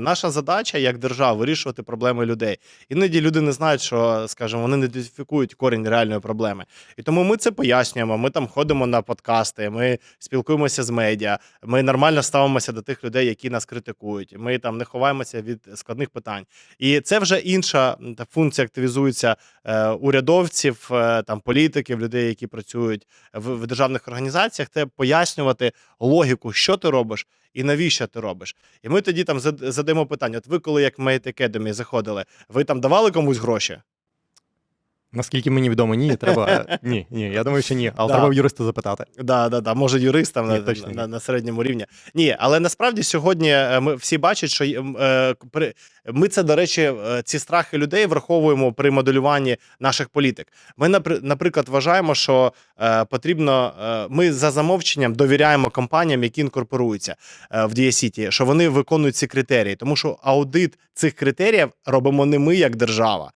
Наша задача як держава вирішувати проблеми людей. Іноді люди не знають, що, скажімо, вони не ідентифікують корінь реальної проблеми. І тому ми це пояснюємо. Ми там ходимо на подкасти, ми спілкуємося з медіа, ми нормально ставимося до тих людей, які нас критикують. Ми там не ховаємося від складних питань. І це вже інша функція активізується е, урядовців, е, там політиків, людей, які працюють в, в державних організаціях. Це пояснювати логіку, що ти робиш і навіщо ти робиш. І ми тоді там зад- задаємо питання: от ви, коли як Mate Academy заходили, ви там давали комусь гроші? Наскільки мені відомо, ні, треба. Ні, ні, я думаю, що ні. Але Да. треба в юриста запитати. Да, да, да. Може, юристам Ні, на, точно ні. на, на середньому рівні. Ні, але насправді сьогодні е, ми всі бачать, що м, е, при- ми це, до речі, е, ці страхи людей враховуємо при моделюванні наших політик. Ми, напри- наприклад, вважаємо, що е, потрібно. е, ми за замовченням довіряємо компаніям, які інкорпоруються е, в Дієсіті, що вони виконують ці критерії, тому що аудит цих критеріїв робимо не ми як держава.